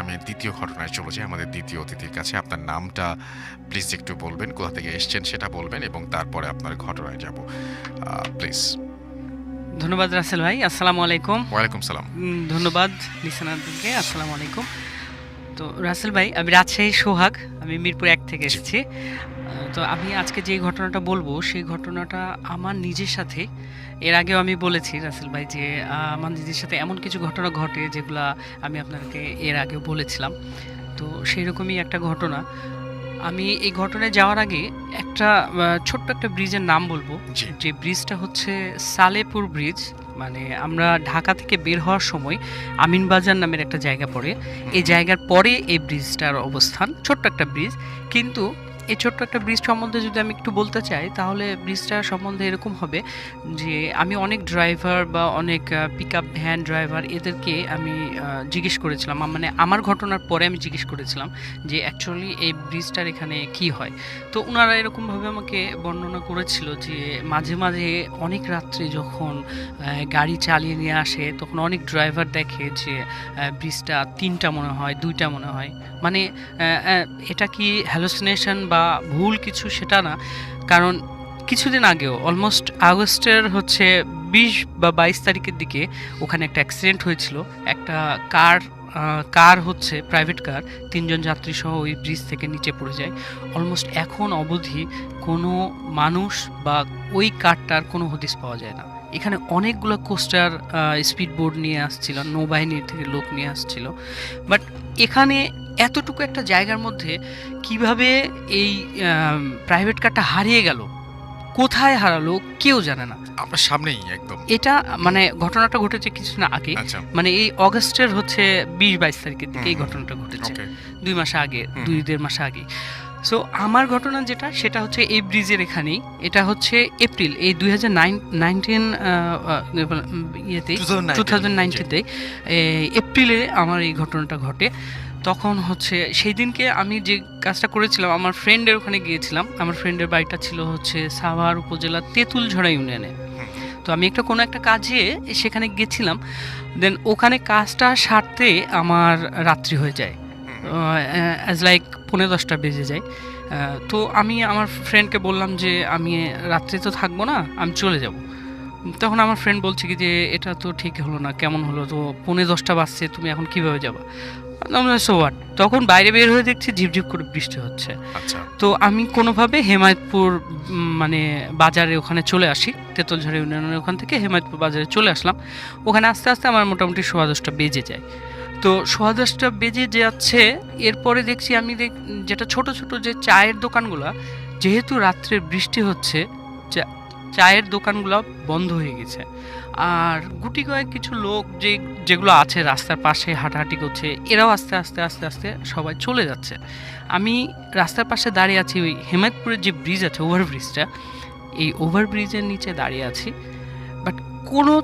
আমি দ্বিতীয় ঘটনায় চলে যাই আমাদের দ্বিতীয় অতিথির কাছে। আপনার নামটা প্লিজ একটু বলবেন কোথা থেকে এসছেন সেটা বলবেন এবং তারপরে আপনার ঘটনায় যাব। প্লিজ ধন্যবাদ রাসেল ভাই আসসালামু আলাইকুম। ওয়ালাইকুম সালাম। ধন্যবাদ লিসেনারদেরকে আসসালামু আলাইকুম। তো রাসেল ভাই আমি রাজশাহী সোহাগ আমি মিরপুর এক থেকে এসেছি। তো আমি আজকে যে ঘটনাটা বলব সেই ঘটনাটা আমার নিজের সাথে। এর আগেও আমি বলেছি রাসেল ভাই যে আমার নিজের সাথে এমন কিছু ঘটনা ঘটে যেগুলা আমি আপনাকে এর আগেও বলেছিলাম। তো সেই রকমই একটা ঘটনা। আমি এই ঘটনায় যাওয়ার আগে একটা ছোট্ট একটা ব্রিজের নাম বলব। যে ব্রিজটা হচ্ছে সালেপুর ব্রিজ। মানে আমরা ঢাকা থেকে বের হওয়ার সময় আমিনবাজার নামের একটা জায়গা পড়ে। এই জায়গার পরে এই ব্রিজটার অবস্থান। ছোট্ট একটা ব্রিজ। কিন্তু এই ছোট্ট একটা ব্রিজ সম্বন্ধে যদি আমি একটু বলতে চাই, তাহলে ব্রিজটা সম্বন্ধে এরকম হবে যে আমি অনেক ড্রাইভার বা অনেক পিক আপ ভ্যান ড্রাইভার এদেরকে আমি জিজ্ঞেস করেছিলাম। মানে আমার ঘটনার পরে আমি জিজ্ঞেস করেছিলাম যে অ্যাকচুয়ালি এই ব্রিজটার এখানে কি হয়। তো ওনারা এরকমভাবে আমাকে বর্ণনা করেছিল যে মাঝে মাঝে অনেক রাত্রে যখন গাড়ি চালিয়ে নিয়ে আসে, তখন অনেক ড্রাইভার দেখে যে ব্রিজটা তিনটা মনে হয়, দুইটা মনে হয়। মানে এটা কি হ্যালোসিনেশন বা ভুল কিছু সেটা না। কারণ কিছুদিন আগেও অলমোস্ট আগস্টের হচ্ছে বিশ বা বাইশ তারিখের দিকে ওখানে একটা অ্যাক্সিডেন্ট হয়েছিল। একটা কার কার হচ্ছে প্রাইভেট কার তিনজন যাত্রী সহ ওই ব্রিজ থেকে নিচে পড়ে যায়। অলমোস্ট এখন অবধি কোনো মানুষ বা ওই কারটার কোনো হদিস পাওয়া যায় না। এখানে অনেকগুলো কোস্টার স্পিড বোর্ড নিয়ে আসছিল, নৌবাহিনীর থেকে লোক নিয়ে আসছিল। বাট এখানে এতটুকু একটা জায়গার মধ্যে কীভাবে এই প্রাইভেট কারটা হারিয়ে গেল? কোথায় হারালো? কেউ জানে না। আপনার সামনেই একদম। এটা মানে ঘটনাটা ঘটেছে কিছুদিন আগে। আচ্ছা। মানে এই অগস্টের হচ্ছে বিশ বাইশ তারিখের দিকে এই ঘটনাটা ঘটেছে। দুই মাস আগে দুই দেড় মাস আগে সো আমার ঘটনা যেটা সেটা হচ্ছে এই ব্রিজের এখানেই। এটা হচ্ছে এপ্রিল এই দুই হাজার নাইন নাইনটিন ইয়েতে টু থাউজেন্ড নাইনটিতে এপ্রিলে আমার এই ঘটনাটা ঘটে। তখন হচ্ছে সেই দিনকে আমি যে কাজটা করেছিলাম, আমার ফ্রেন্ডের ওখানে গিয়েছিলাম। আমার ফ্রেন্ডের বাড়িটা ছিল হচ্ছে সাভার উপজেলার তেঁতুলঝড়া ইউনিয়নে। তো আমি একটা কোনো একটা কাজে সেখানে গেছিলাম। দেন ওখানে কাজটা সারতে আমার রাত্রি হয়ে যায়। অ্যাজ লাইক পনেরো দশটা বেজে যায়। তো আমি আমার ফ্রেন্ডকে বললাম যে, আমি রাত্রে তো থাকব না, আমি চলে যাব। তখন আমার ফ্রেন্ড বলছে কি যে, এটা তো ঠিক হলো না, কেমন হলো? তো পৌনে দশটা বাজছে, তুমি এখন কীভাবে যাবা? সো হোয়াট তখন বাইরে বের হয়ে দেখছি ঝিপঝিপ করে বৃষ্টি হচ্ছে। আচ্ছা। তো আমি কোনোভাবে হেমায়তপুর মানে বাজারে ওখানে চলে আসি তেঁতুলঝাড়ি ইউনিয়নের ওখান থেকে হেমায়তপুর বাজারে চলে আসলাম। ওখানে আস্তে আস্তে আমার মোটামুটি সোয়া দশটা বেজে যায়। তো সোয়া দশটা বেজে যাচ্ছে এরপরে দেখছি আমি দেখ যেটা ছোট ছোট যে চায়ের দোকানগুলো যেহেতু রাত্রে বৃষ্টি হচ্ছে চায়ের দোকানগুলো বন্ধ হয়ে গেছে। আর গুটি কয়েক কিছু লোক যে, যেগুলো আছে রাস্তার পাশে হাঁটাহাঁটি করছে, এরাও আস্তে আস্তে আস্তে আস্তে সবাই চলে যাচ্ছে। আমি রাস্তার পাশে দাঁড়িয়ে আছি ওই হেমায়তপুরের যে ব্রিজ আছে ওভারব্রিজটা এই ওভারব্রিজের নিচে দাঁড়িয়ে আছি বাট কোনো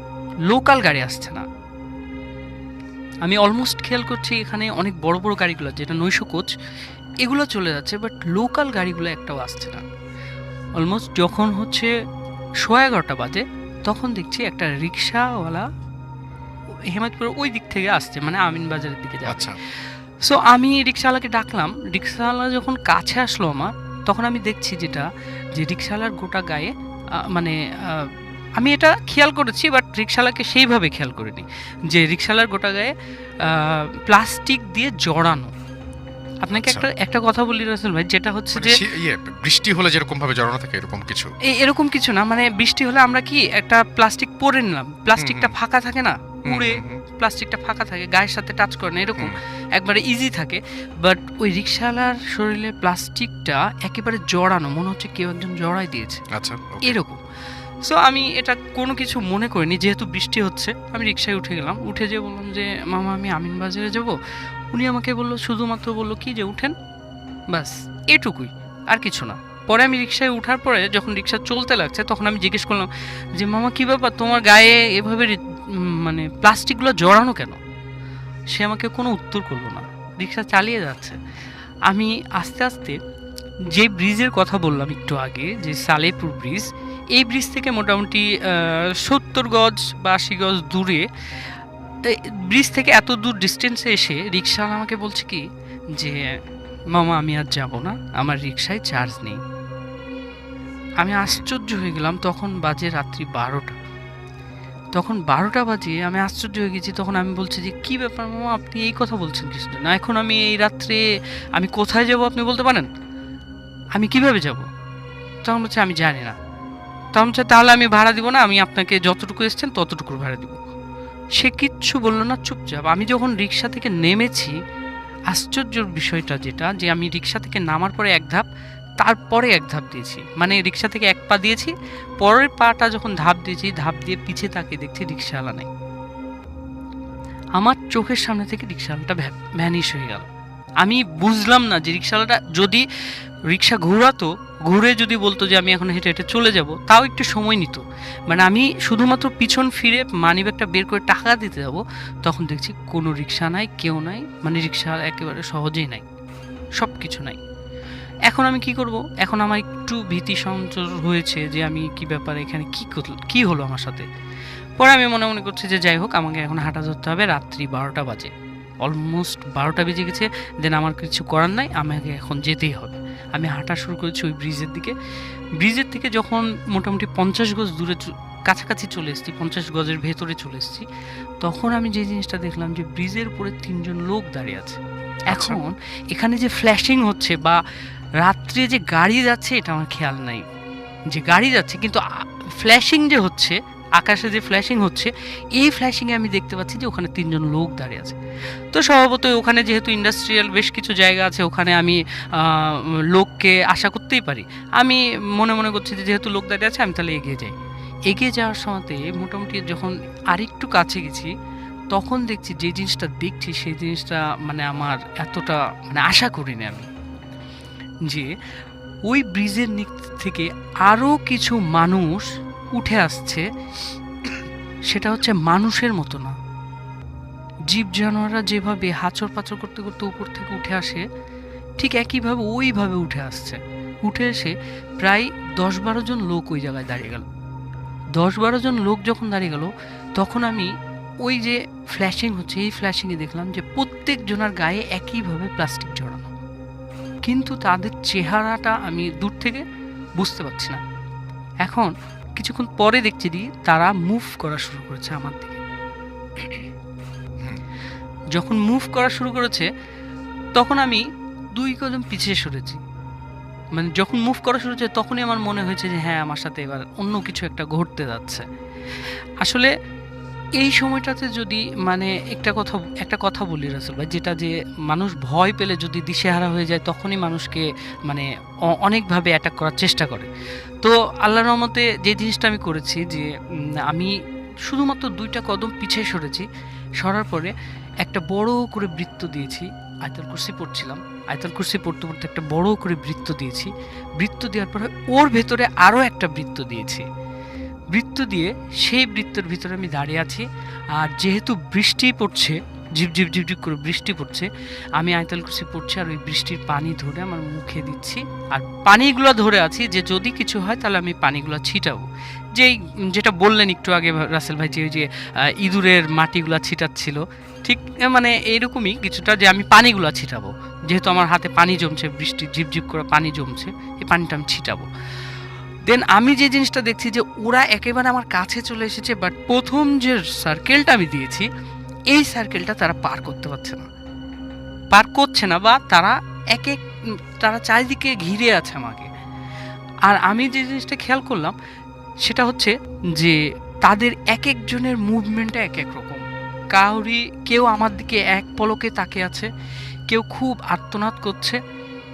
লোকাল গাড়ি আসছে না। আমি অলমোস্ট খেয়াল করছি এখানে অনেক বড় বড় গাড়িগুলো, যেটা নৈশ কোচ, এগুলো চলে যাচ্ছে বাট লোকাল গাড়িগুলো একটাও আসছে না। অলমোস্ট যখন হচ্ছে সোয়া এগারোটা বাজে তখন দেখছি একটা রিক্সাওয়ালা হেমায়তপুরের ওই দিক থেকে আসছে মানে আমিন বাজারের দিকে যাচ্ছে। আচ্ছা। সো আমি রিক্সাওয়ালাকে ডাকলাম রিক্সাওয়ালা যখন কাছে আসলো আমার তখন আমি দেখছি যেটা যে রিক্সাওয়ালার গোটা গায়ে মানে আমি এটা খেয়াল করেছি বাট রিক্সাওয়ালাকে সেইভাবে খেয়াল করিনি যে রিক্সাওয়ালার গোটা গায়ে প্লাস্টিক দিয়ে জড়ানো। আপনাকে আচ্ছা। একটা একটা কথা বলি রাসেল ভাই যেটা হচ্ছে মানে যে ইয়ে বৃষ্টি হলে যেরকম ভাবে জড়ানো থাকে এরকম কিছু? এরকম কিছু না মানে বৃষ্টি হলে আমরা কি একটা প্লাস্টিক পরে নিলাম। প্লাস্টিকটা ফাঁকা থাকে না হুম, প্লাস্টিকটা ফাঁকা থাকে গায়ের সাথে টাচ করে না এরকম। একবারে ইজি থাকে। বাট ওই রিক্সাওয়ালার শরীরে প্লাস্টিকটা একেবারে জড়ানো মনে হচ্ছে কেউ একজন জড়াই দিয়েছে। আচ্ছা এরকম। সো আমি এটা কোনো কিছু মনে করিনি যেহেতু বৃষ্টি হচ্ছে আমি রিক্সায় উঠে গেলাম। উঠে যেয়ে বললাম যে মামা আমি আমিন বাজারে যাব? উনি আমাকে বলল, শুধুমাত্র বলল কি যে উঠেন? বাস এটুকুই, আর কিছু না। পরে আমি রিক্সায় ওঠার পরে যখন রিক্সা চলতে লাগছে, তখন আমি জিজ্ঞেস করলাম, যে মামা, কী ব্যাপার? তোমার গায়ে এভাবে মানে প্লাস্টিকগুলো জড়ানো কেন? সে আমাকে কোনো উত্তর করল না। রিক্সা চালিয়ে যাচ্ছে। আমি আস্তে আস্তে যে ব্রিজের কথা বললাম একটু আগে, যে সালেপুর ব্রিজ, এই ব্রিজ থেকে মোটামুটি সত্তর গজ বা আশি গজ দূরে ব্রিজ থেকে এত দূর ডিস্টেন্সে এসে রিক্সাওয়ালা আমাকে বলছে কি, যে, মামা, আমি আর যাব না, আমার রিক্সায় চার্জ নেই। আমি আশ্চর্য হয়ে গেলাম, তখন বাজে রাত্রি বারোটা। তখন বারোটা বাজে, আমি আশ্চর্য হয়ে গেছি, তখন আমি বলছি যে, কি ব্যাপার মামা, আপনি এই কথা বলছেন কৃষ্ণ? না, এখন আমি এই রাত্রে আমি কোথায় যাব আপনি বলতে পারেন? আমি কীভাবে যাব? তখন বলছে, আমি জানি না। তখন বলছে, তাহলে আমি ভাড়া দিব না, আমি আপনাকে যতটুকু এসছেন ততটুকু ভাড়া দিব। সে কিচ্ছু বলল না, চুপচাপ। আমি যখন রিক্সা থেকে নেমেছি, আশ্চর্যর বিষয়টা যেটা, যে আমি রিক্সা থেকে নামার পরে এক ধাপ, তারপরে এক ধাপ দিয়েছি। মানে রিক্সা থেকে এক পা দিয়েছি, পরের পাটা যখন ধাপ দিয়েছি, ধাপ দিয়ে পিছে তাকে দেখছি রিক্সাওয়ালা নেই। আমার চোখের সামনে থেকে রিক্সাওয়ালাটা ভ্যানিশ হয়ে গেল। আমি বুঝলাম না যে রিক্সাওয়ালাটা যদি রিক্সা ঘোরাতো, ঘুরে যদি বলতো যে আমি এখন হেঁটে হেঁটে চলে যাব, তাও একটু সময় নিত। মানে আমি শুধুমাত্র পিছন ফিরে মানিব্যাগটা বের করে টাকা দিতে যাব, তখন দেখছি কোনো রিক্সা নাই, কেউ নাই মানে রিক্সা একেবারে সহজেই নাই সব কিছু নাই। এখন আমি কি করব? এখন আমার একটু ভীতি সঞ্চর হয়েছে যে আমি কি ব্যাপারে এখানে কি কি হলো আমার সাথে? পরে আমি মনে মনে করছি যে যাই হোক, আমাকে এখন হাঁটা ধরতে হবে, রাত্রি বারোটা বাজে। অলমোস্ট বারোটা বেজে গেছে দেন আমার কিছু করার নাই, আমাকে এখন যেতেই হবে। আমি হাঁটা শুরু করেছি ওই ব্রিজের দিকে। ব্রিজের থেকে যখন মোটামুটি পঞ্চাশ গজ দূরে কাছাকাছি চলে এসেছি পঞ্চাশ গজের ভেতরে চলে এসেছি তখন আমি যে জিনিসটা দেখলাম যে ব্রিজের উপরে তিনজন লোক দাঁড়িয়ে আছে। এখন এখানে যে ফ্ল্যাশিং হচ্ছে বা রাত্রে যে গাড়ি যাচ্ছে এটা আমার খেয়াল নাই। যে গাড়ি যাচ্ছে কিন্তু ফ্ল্যাশিং যে হচ্ছে আকাশে যে ফ্ল্যাশিং হচ্ছে, এই ফ্ল্যাশিংয়ে আমি দেখতে পাচ্ছি যে ওখানে তিনজন লোক দাঁড়িয়ে আছে। তো স্বভাবতই ওখানে যেহেতু ইন্ডাস্ট্রিয়াল বেশ কিছু জায়গা আছে, ওখানে আমি লোককে আশা করতেই পারি। আমি মনে মনে করছি যে যেহেতু লোক দাঁড়িয়ে আছে, আমি তাহলে এগিয়ে যাই। এগিয়ে যাওয়ার সময়তে মোটামুটি যখন আরেকটু কাছে গেছি, তখন দেখছি যে জিনিসটা দেখছি, সেই জিনিসটা মানে আমার এতটা মানে আশা করিনি আমি যে ওই ব্রিজের নিচ থেকে আরও কিছু মানুষ উঠে আসছে, সেটা হচ্ছে মানুষের মতো না। জীব জানোয়াররা যেভাবে হাঁচড় পাচড় করতে করতে উপর থেকে উঠে আসে, ঠিক একইভাবে ওইভাবে উঠে আসছে। উঠে এসে প্রায় দশ বারো জন লোক ওই জায়গায় দাঁড়িয়ে গেল। দশ বারো জন লোক যখন দাঁড়িয়ে গেল, তখন আমি ওই যে ফ্ল্যাশিং হচ্ছে, এই ফ্ল্যাশিংয়ে দেখলাম যে প্রত্যেক জনের গায়ে একইভাবে প্লাস্টিক জড়ানো। কিন্তু তাদের চেহারাটা আমি দূর থেকে বুঝতে পারছি না। এখন কিছুক্ষণ পরে দেখছি দি তারা মুভ করা শুরু করেছে আমার দিকে। যখন মুভ করা শুরু করেছে, তখন আমি দুই কদম পিছিয়ে সরেছি। মানে যখন মুভ করা শুরু হয়েছে, তখনই আমার মনে হয়েছে যে হ্যাঁ আমার সাথে এবার অন্য কিছু একটা ঘটতে যাচ্ছে। আসলে এই সময়টাতে যদি মানে একটা কথা একটা কথা বলি রাসেল ভাই, যেটা যে মানুষ ভয় পেলে যদি দিশেহারা হয়ে যায়, তখনই মানুষকে মানে অনেকভাবে অ্যাটাক করার চেষ্টা করে। তো আল্লাহর রহমতে যে জিনিসটা আমি করেছি যে আমি শুধুমাত্র দুইটা কদম পিছিয়ে সরেছি। সরার পরে একটা বড় করে বৃত্ত দিয়েছি, আয়তাল কুর্সি পড়ছিলাম। আয়তাল কুর্সি পড়তে পড়তে একটা বড় করে বৃত্ত দিয়েছি। বৃত্ত দেওয়ার পরে ওর ভেতরে আরও একটা বৃত্ত দিয়েছি। বৃত্ত দিয়ে সেই বৃত্তের ভিতরে আমি দাঁড়িয়ে আছি। আর যেহেতু বৃষ্টি পড়ছে, ঝিপ ঝিপ ঝিপ ঝিপ করে বৃষ্টি পড়ছে, আমি আয়তাল কুর্সি পড়ছি আর ওই বৃষ্টির পানি ধরে আমার মুখে দিচ্ছি। আর পানিগুলো ধরে আছি যে যদি কিছু হয় তাহলে আমি পানিগুলো ছিটাবো। যেই যেটা বললেন একটু আগে রাসেল ভাই যে ওই যে ইঁদুরের মাটিগুলো ছিটাচ্ছিল, ঠিক মানে এইরকমই কিছুটা যে আমি পানিগুলো ছিটাবো। যেহেতু আমার হাতে পানি জমছে, বৃষ্টি ঝিপঝিপ করে পানি জমছে, এই পানিটা আমি ছিটাবো। দেন আমি যে জিনিসটা দেখছি যে ওরা একেবারে আমার কাছে চলে এসেছে বাট প্রথম যে সার্কেলটা আমি দিয়েছি, এই সার্কেলটা তারা পার করতে পারছে না। পার করছে না বা তারা এক এক তারা চারিদিকে ঘিরে আছে আমাকে। আর আমি যে জিনিসটা খেয়াল করলাম, সেটা হচ্ছে যে তাদের এক একজনের মুভমেন্টটা এক এক রকম। কাউরি, কেউ আমার দিকে এক পলকে তাকে আছে, কেউ খুব আর্তনাদ করছে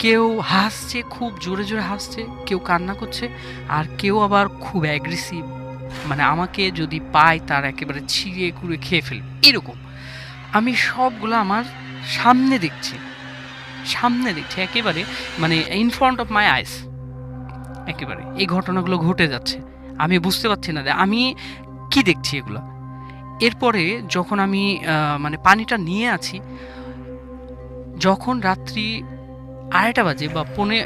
কেউ হাসছে, খুব জোরে জোরে হাসছে, কেউ কান্না করছে, আর কেউ আবার খুব অ্যাগ্রেসিভ মানে আমাকে যদি পায় তার একেবারে ছিঁড়ে কুড়ে খেয়ে ফেলবে। এরকম। আমি সবগুলো আমার সামনে দেখছি। সামনে দেখছি, একেবারে মানে in front of my eyes একেবারে, এই ঘটনাগুলো ঘটে যাচ্ছে। আমি বুঝতে পারছি না আমি কি দেখছি এগুলো। এরপরে যখন আমি মানে পানিটা নিয়ে আছি, যখন রাত্রি আড়াইটা বাজে বা পনে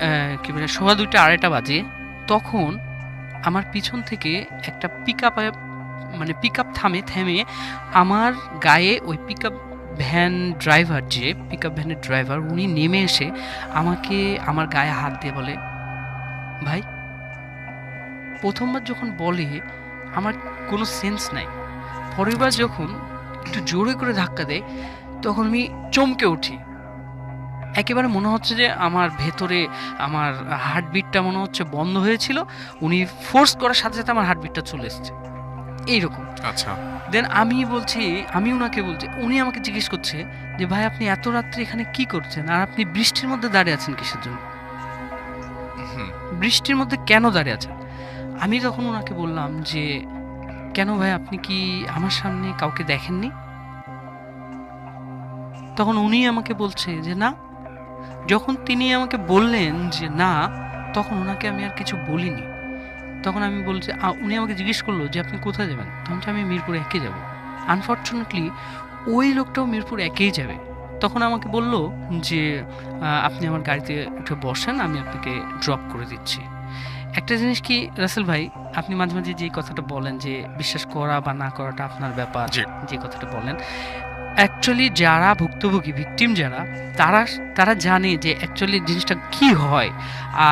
কি বলে সোয়া দুইটা আড়াইটা বাজে তখন আমার পিছন থেকে একটা পিক আপে মানে পিক আপ থামে থেমে আমার গায়ে ওই পিক আপ ভ্যান ড্রাইভার যে পিক আপ ভ্যানের ড্রাইভার উনি নেমে এসে আমাকে আমার গায়ে হাত দিয়ে বলে ভাই প্রথমবার যখন বলে আমার কোনো সেন্স নাই। পরের বার যখন একটু জোরে করে ধাক্কা দেয় তখন আমি চমকে উঠি। একেবারে মনে হচ্ছে যে আমার ভেতরে আমার হার্টবিটটা মনে হচ্ছে বন্ধ হয়েছিল। উনি ফোর্স করার সাথে সাথে আমার হার্টবিটটা চলে এসেছে। এইরকম। আচ্ছা। দেন আমি বলছি আমি ওনাকে বলছি উনি আমাকে জিজ্ঞেস করছে যে ভাই আপনি এত রাত্রে এখানে কি করছেন? আর আপনি বৃষ্টির মধ্যে দাঁড়িয়ে আছেন কিসের জন্য? বৃষ্টির মধ্যে কেন দাঁড়িয়ে আছেন? আমি তখন ওনাকে বললাম যে কেন ভাই আপনি কি আমার সামনে কাউকে দেখেননি? তখন উনি আমাকে বলছে যে না যখন তিনি আমাকে বললেন যে না তখন ওনাকে আমি আর কিছু বলিনি। তখন আমি বলছি উনি আমাকে জিজ্ঞেস করল যে আপনি কোথায় যাবেন? তখন আমি মিরপুর একে যাব। আনফর্চুনেটলি ওই লোকটাও মিরপুর একেই যাবে। তখন আমাকে বলল যে আপনি আমার গাড়িতে উঠে বসেন আমি আপনাকে ড্রপ করে দিচ্ছি। একটা জিনিস কি রাসেল ভাই আপনি মাঝে মাঝে যে কথাটা বলেন যে বিশ্বাস করা বা না করাটা আপনার ব্যাপার যে কথাটা বলেন অ্যাকচুয়ালি যারা ভুক্তভোগী ভিকটিম যারা তারা তারা জানে যে অ্যাকচুয়ালি জিনিসটা কি হয়।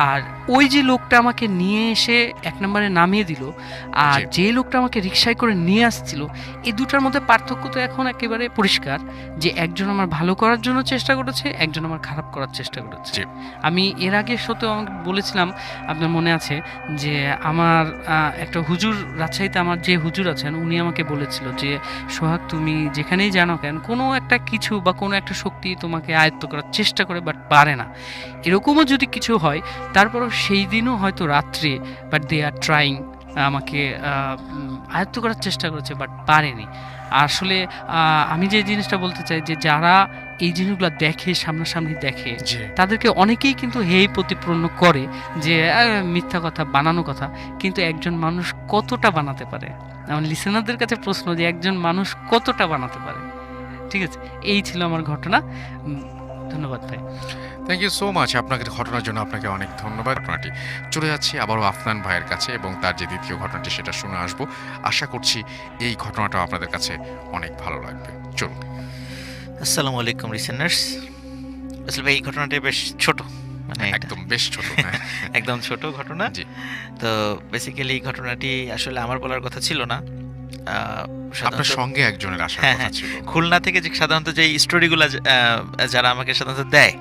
আর ওই যে লোকটা আমাকে নিয়ে এসে এক নম্বরে নামিয়ে দিল আর যে লোকটা আমাকে রিক্সায় করে নিয়ে আসছিল এই দুটার মধ্যে পার্থক্য তো এখন একেবারে পরিষ্কার যে একজন আমার ভালো করার জন্য চেষ্টা করেছে একজন আমার খারাপ করার চেষ্টা করেছে। আমি এর আগে সত্যি আমাকে বলেছিলাম আপনার মনে আছে যে আমার একটা হুজুর রাজশাহীতে আমার যে হুজুর আছেন উনি আমাকে বলেছিল যে সোহাগ তুমি যেখানেই জানো কেন কোনো একটা কিছু বা কোনো একটা শক্তি তোমাকে আয়ত্ত করার চেষ্টা করে বাট পারে না। এরকমও যদি কিছু হয় তারপরও সেই দিনও হয়তো রাত্রে বাট দে আর ট্রাইং আমাকে আয়ত্ত করার চেষ্টা করেছে বাট পারেনি। আসলে আমি যে জিনিসটা বলতে চাই যে যারা এই জিনিসগুলো দেখে সামনাসামনি দেখে তাদেরকে অনেকেই কিন্তু হেই প্রতিপন্ন করে যে মিথ্যা কথা বানানো কথা কিন্তু একজন মানুষ কতটা বানাতে পারে? আমার লিসেনারদের কাছে প্রশ্ন যে একজন মানুষ কতটা বানাতে পারে? ঠিক আছে এই ছিল আমার ঘটনা। ধন্যবাদ ভাই। থ্যাংক ইউ সো মাচ আপনাকে ঘটনার জন্য আপনাকে অনেক ধন্যবাদ ঘটনাটি চলে যাচ্ছি আবারও আফনান ভাইয়ের কাছে এবং তার যে দ্বিতীয় ঘটনাটি সেটা শুনে আসব। আশা করছি এই ঘটনাটা আপনাদের কাছে অনেক ভালো লাগবে। চলুন। আসসালামু আলাইকুম লিসেনার্স আসলে ভাই এই ঘটনাটা বেশ ছোট। মানে একদম বেশ ছোট হ্যাঁ। একদম ছোট ঘটনা। জি। তো বেসিক্যালি এই ঘটনাটি আসলে আমার বলার কথা ছিল না। আপনার সঙ্গে একজনের আসার হ্যাঁ, কথা হ্যাঁ। ছিল। খুলনা থেকে যে সাধারণত যে স্টোরিগুলো যারা আমাকে সাধারণত দেয়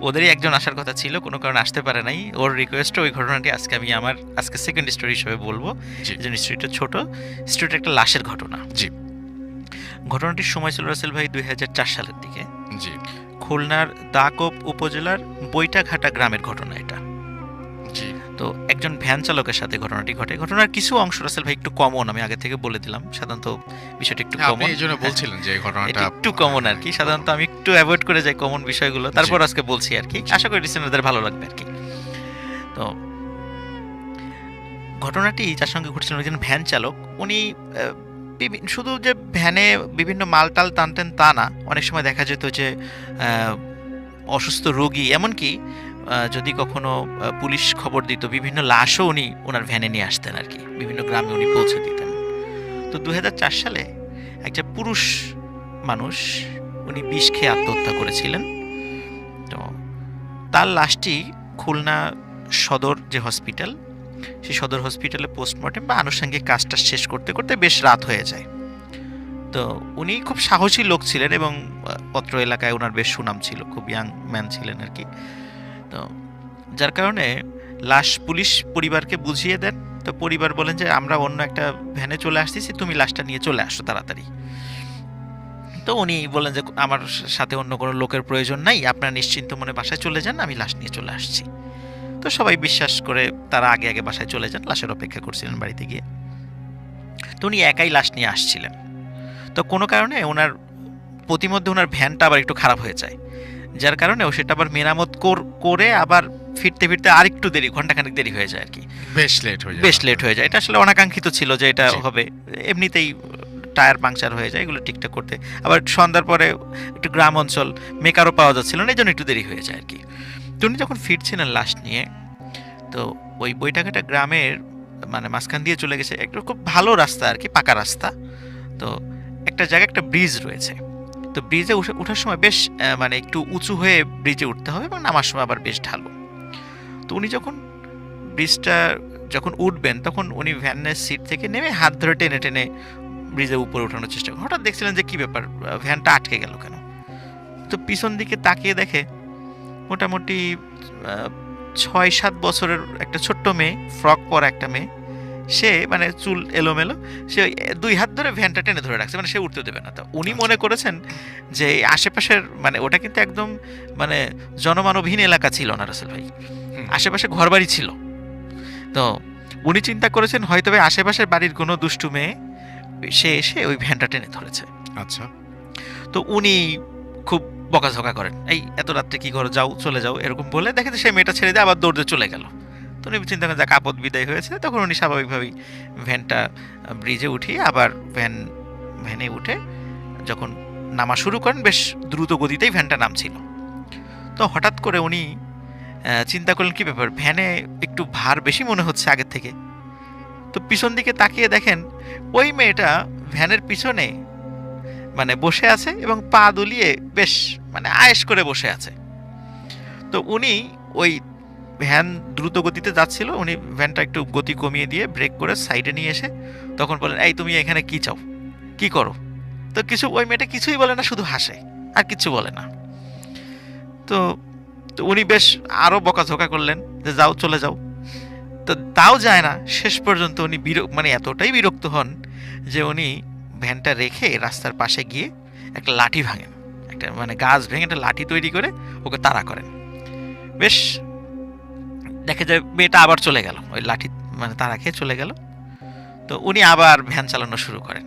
ওদেরই একজন আসার কথা ছিল কোনো কারণে আসতে পারে নাই। ওর রিকোয়েস্টে ওই ঘটনাটি আজকে আমি আমার আজকে সেকেন্ড স্টোরি হিসেবে বলব জন্য স্টোরিটা ছোট। স্টোরিটা একটা লাশের ঘটনা। জি। ঘটনাটির সময় ছিল রাসেল ভাই দুই হাজার চার সালের দিকে। জি। খুলনার দাকোপ উপজেলার বৈটাঘাটা গ্রামের ঘটনা এটা। তো একজন ভ্যান চালকের সাথে ঘটনাটি ঘটে। ঘটনার কিছু অংশ রাসেল ভাই একটু কমন আমি আগে থেকে বলে দিলাম। সাধারণত বিষয়টা একটু আপনি কমন এই জন্য বলছিলেন যে ঘটনাটা একটু কমন আর কি। সাধারণত আমি একটু অ্যাভয়েড করে যাই কমন বিষয়গুলো। তারপর আজকে বলছি আর কি। আশা করি লিসেনারদের ভালো লাগবে আর কি। তো ঘটনাটি যার সঙ্গে ঘটছিলেন একজন ভ্যান চালক। উনি শুধু যে ভ্যানে বিভিন্ন মালটাল টানতেন তা না অনেক সময় দেখা যেত যে আহ, অসুস্থ রোগী এমনকি যদি কখনো পুলিশ খবর দিত, বিভিন্ন লাশও উনি ওনার ভ্যানে নিয়ে আসতেন আর কি। বিভিন্ন গ্রামে উনি পৌঁছে দিতেন। তো দু হাজার চার সালে একটা পুরুষ মানুষ উনি বিষ খেয়ে আত্মহত্যা করেছিলেন। তো তার লাশটি খুলনা সদর যে হসপিটাল, সেই সদর হসপিটালে পোস্টমর্টেম বা আনুষঙ্গিক কাজটা শেষ করতে করতে বেশ রাত হয়ে যায়। তো উনি খুব সাহসী লোক ছিলেন এবং পত্র এলাকায় ওনার বেশ সুনাম ছিল, খুব ইয়াং ম্যান ছিলেন আর কি। তো যার কারণে লাশ পুলিশ পরিবারকে বুঝিয়ে দেন। তো পরিবার বলেন যে, আমরা অন্য একটা ভ্যানে চলে আসতেছি, তুমি লাশটা নিয়ে চলে আসো তাড়াতাড়ি। তো উনি বলেন যে, আমার সাথে অন্য কোনো লোকের প্রয়োজন নাই, আপনারা নিশ্চিন্ত মনে বাসায় চলে যান, আমি লাশ নিয়ে চলে আসছি। তো সবাই বিশ্বাস করে তারা আগে আগে বাসায় চলে যান, লাশের অপেক্ষা করছিলেন বাড়িতে গিয়ে। তো উনি একাই লাশ নিয়ে আসছিলেন। তো কোনো কারণে ওনার প্রতিমধ্যে ওনার ভ্যানটা আবার একটু খারাপ হয়ে যায়। যার কারণে ও সেটা আবার মেরামত কর- করে আবার ফিরতে ফিরতে আরেকটু দেরি ঘন্টাখানেক দেরি হয়ে যায় আর কি। বেশ লেট হয়ে যায়। বেশ লেট হয়ে যায়। এটা আসলে অনাকাঙ্ক্ষিত ছিল যে এটা হবে। এমনিতেই টায়ার পাংচার হয়ে যায় এগুলো ঠিকঠাক করতে। আবার সন্ধ্যার পরে একটু গ্রাম অঞ্চল মেকারও পাওয়া যাচ্ছিল না এই জন্য একটু দেরি হয়ে যায় আর কি। তো উনি যখন ফিরছিলেন লাশ নিয়ে তো ওই বৈটাঘাটা গ্রামের মানে মাঝখান দিয়ে চলে গেছে। একটা খুব ভালো রাস্তা আর কি পাকা রাস্তা। তো একটা জায়গায় একটা ব্রিজ রয়েছে। তো ব্রিজে ওঠার সময় বেশ মানে একটু উঁচু হয়ে ব্রিজে উঠতে হবে এবং নামার সময় আবার বেশ ঢালু তো উনি যখন ব্রিজটা যখন উঠবেন, তখন উনি ভ্যানের সিট থেকে নেমে হাত ধরে টেনে টেনে ব্রিজে উপরে ওঠানোর চেষ্টা করেন হঠাৎ দেখছিলেন যে কী ব্যাপার ভ্যানটা আটকে গেল কেন? তো পিছন দিকে তাকিয়ে দেখে মোটামুটি ছয় সাত বছরের একটা ছোট্ট মেয়ে ফ্রক পরা একটা মেয়ে সে মানে চুল এলোমেলো সে দুই হাত ধরে ভ্যানটা টেনে ধরে রাখছে মানে সে উঠতে দেবে না। তো উনি মনে করেছেন যে আশেপাশের মানে ওটা কিন্তু একদম মানে জনমানবহীন এলাকা ছিল না রাসেল ভাই। আশেপাশে ঘরবাড়ি ছিল। তো উনি চিন্তা করেছেন হয়তো আশেপাশের বাড়ির কোনো দুষ্টু মেয়ে সে এসে ওই ভ্যানটা টেনে ধরেছে। আচ্ছা। তো উনি খুব বকাঝকা করেন এই এত রাত্রে কি করো? যাও চলে যাও। এরকম বলে দেখেন সে মেয়েটা ছেড়ে দিয়ে আবার দৌড়ে চলে গেল। তো উনি চিন্তা করেন, যাক, আপদ বিদায় হয়েছে। তখন উনি স্বাভাবিকভাবেই ভ্যানটা ব্রিজে উঠিয়ে আবার ভ্যান, ভ্যানে উঠে যখন নামা শুরু করেন, বেশ দ্রুত গতিতেই ভ্যানটা নামছিল। তো হঠাৎ করে উনি চিন্তা করলেন, কী ব্যাপার? ভ্যানে একটু ভার বেশি মনে হচ্ছে আগের থেকে। তো পিছন দিকে তাকিয়ে দেখেন, ওই মেয়েটা ভ্যানের পিছনে মানে বসে আছে এবং পা দুলিয়ে বেশ মানে আয়েস করে বসে আছে। তো উনি ওই ভ্যান দ্রুত গতিতে যাচ্ছিল, উনি ভ্যানটা একটু গতি কমিয়ে দিয়ে ব্রেক করে সাইডে নিয়ে এসে তখন বলেন এই, তুমি এখানে কি চাও? কি করো? তো কিছু, ওই মেয়েটা কিছুই বলে না, শুধু হাসে, আর কিছু বলে না। তো উনি বেশ আরও বকাঝকা করলেন যে, যাও, চলে যাও। তো তাও যায় না, শেষ পর্যন্ত উনি বির মানে এতটাই বিরক্ত হন যে উনি ভ্যানটা রেখে রাস্তার পাশে গিয়ে একটা লাঠি ভাঙেন। একটা মানে গাছ ভেঙে একটা লাঠি তৈরি করে ওকে তাড়া করেন। বেশ দেখে যায় মেয়েটা আবার চলে গেল। ওই লাঠি মানে তাড়া খেয়ে চলে গেল। তো উনি আবার ভ্যান চালানো শুরু করেন।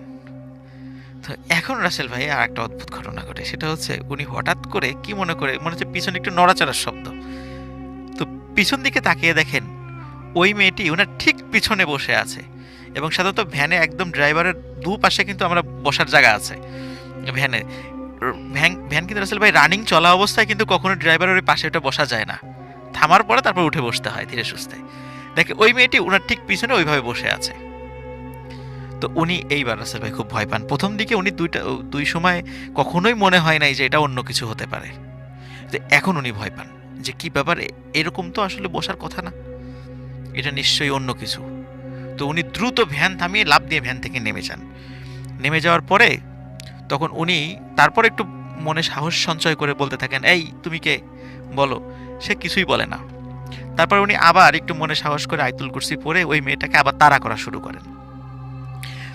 তো এখন রাসেল ভাই, আর একটা অদ্ভুত ঘটনা ঘটে। সেটা হচ্ছে উনি হঠাৎ করে কি মনে করে, মনে হচ্ছে পিছনে একটু নড়াচড়ার শব্দ। তো পিছন দিকে তাকিয়ে দেখেন, ওই মেয়েটি ওনার ঠিক পিছনে বসে আছে। এবং সাধারণত ভ্যানে একদম ড্রাইভারের দুপাশে কিন্তু আমরা বসার জায়গা আছে। ভ্যানে, ভ্যান ভ্যান কিন্তু রাসেল ভাই রানিং চলা অবস্থায় কিন্তু কখনো ড্রাইভারের ওই পাশে ওটা বসা যায় না। থামার পরে তারপর উঠে বসতে হয় ধীরে সুস্থে। দেখে ওই মেয়েটি ওনার ঠিক পিছনে ওইভাবে বসে আছে। তো উনি এইবার রাসেল ভাই খুব ভয় পান। প্রথম দিকে উনি দুইটা, দুই সময় কখনোই মনে হয় নাই যে এটা অন্য কিছু হতে পারে। এখন উনি ভয় পান যে কি ব্যাপার এরকম তো আসলে বসার কথা না। এটা নিশ্চয়ই অন্য কিছু। তো উনি দ্রুত ভ্যান থামিয়ে লাভ দিয়ে ভ্যান থেকে নেমে যান। নেমে যাওয়ার পরে তখন উনি তারপর একটু মনে সাহস সঞ্চয় করে বলতে থাকেন, এই, তুমি কে? বলো। সে কিছুই বলে না। তারপর উনি আবার একটু মনে সাহস করে আইতুল কুরসি পরে ওই মেয়েটাকে আবার তাড়া করা শুরু করেন।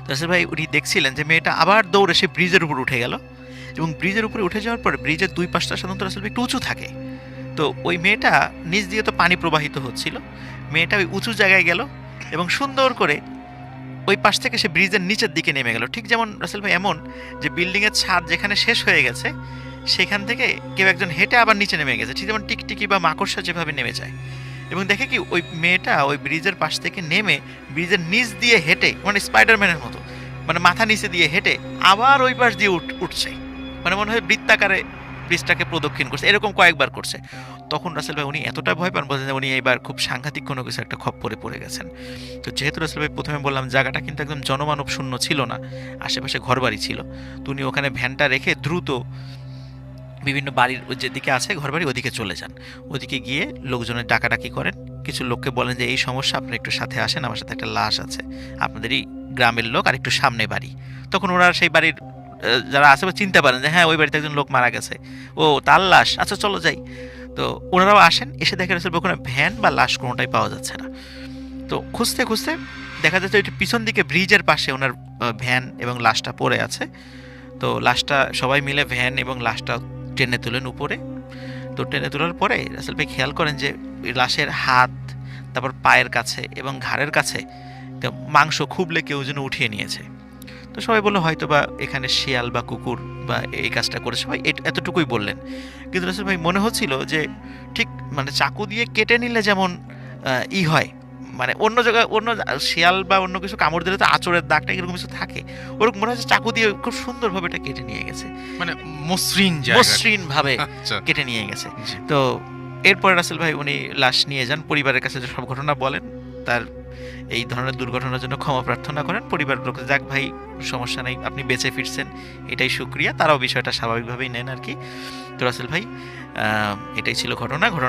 তো ভাই উনি দেখছিলেন যে মেয়েটা আবার দৌড়ে সে ব্রিজের উপর উঠে গেল এবং ব্রিজের উপরে উঠে যাওয়ার পরে ব্রিজের দুই পাশটা সাধারণত ভাই একটু উঁচু থাকে। তো ওই মেয়েটা নিচ দিয়ে তো পানি প্রবাহিত হচ্ছিল। মেয়েটা ওই উঁচু জায়গায় গেল এবং সুন্দর করে ওই পাশ থেকে সে ব্রিজের নিচের দিকে নেমে গেল। ঠিক যেমন রাসেল ভাই এমন যে বিল্ডিংয়ের ছাদ যেখানে শেষ হয়ে গেছে সেখান থেকে কেউ একজন হেঁটে আবার নিচে নেমে গেছে। ঠিক যেমন টিকটিকি বা মাকড়সা যেভাবে নেমে যায়। এবং দেখে কি ওই মেয়েটা ওই ব্রিজের পাশ থেকে নেমে ব্রিজের নিচ দিয়ে হেঁটে মানে স্পাইডারম্যানের মতো মানে মাথা নিচে দিয়ে হেঁটে আবার ওই পাশ দিয়ে উঠ উঠছে। মানে মনে হয় বৃত্তাকারে ব্রিজটাকে প্রদক্ষিণ করছে। এরকম কয়েকবার করছে। তখন রাসেল ভাই উনি এতটা ভয় পান, বলছেন উনি এইবার খুব সাংঘাতিক কোনো কিছু একটা খপ্পরে পড়ে গেছেন। তো যেহেতু রাসেল ভাই প্রথমে বললাম, জায়গাটা কিন্তু একদম জনমানব শূন্য ছিল না, আশেপাশে ঘরবাড়ি ছিল, তো উনি ওখানে ভ্যানটা রেখে দ্রুত বিভিন্ন বাড়ির যেদিকে আছে, ঘরবাড়ি, ওদিকে চলে যান। ওদিকে গিয়ে লোকজনের ডাকাডাকি করেন। কিছু লোককে বলেন যে, এই সমস্যা, আপনারা একটু সাথে আসেন, আমার সাথে একটা লাশ আছে। আপনাদেরই গ্রামের লোক আর একটু সামনে বাড়ি। তখন ওরা সেই বাড়ির যারা আছে চিনতে পারেন যে হ্যাঁ ওই বাড়িতে একজন লোক মারা গেছে। ও, তার লাশ। আচ্ছা চলো যাই। তো ওনারাও আসেন, এসে দেখে রাসেল ভাই ওখানে ভ্যান বা লাশ কোনোটাই পাওয়া যাচ্ছে না। তো খুঁজতে খুঁজতে দেখা যাচ্ছে ওইটি পিছন দিকে ব্রিজের পাশে ওনার ভ্যান এবং লাশটা পড়ে আছে। তো লাশটা সবাই মিলে ভ্যান এবং লাশটা টেনে তোলেন উপরে। তো টেনে তোলার পরে রাসেল ভাই খেয়াল করেন যে লাশের হাত, তারপর পায়ের কাছে এবং ঘাড়ের কাছে মাংস খুবলে কেউ যেন উঠিয়ে নিয়েছে। তো সবাই বলল হয়তো বা এখানে শিয়াল বা কুকুর বা এই কাজটা করে সবাই এতটুকুই বললেন। কিন্তু রাসেল ভাই মনে হচ্ছিল যে ঠিক মানে চাকু দিয়ে কেটে নিলে যেমন ই হয় মানে অন্য জায়গায় অন্য শিয়াল বা অন্য কিছু কামড় দিলে তো আচরের দাগটা এরকম কিছু থাকে। ওরকম মনে হচ্ছে চাকু দিয়ে খুব সুন্দরভাবে এটা কেটে নিয়ে গেছে। মানে মসৃণ মসৃণ ভাবে আচ্ছা। কেটে নিয়ে গেছে। তো এরপরে রাসেল ভাই উনি লাশ নিয়ে যান। পরিবারের কাছে যে সব ঘটনা বলেন তার এই ধরনের দুর্ঘটনার জন্য ক্ষমা প্রার্থনা করেন। পরিবার লোক যাক ভাই সমস্যা নেই আপনি বেঁচে ফিরছেন এটাই সুক্রিয়া। তারাও বিষয়টা স্বাভাবিকভাবেই নেন আর কি তো রাসেল ভাই এটাই ছিল ঘটনা। ঘটনা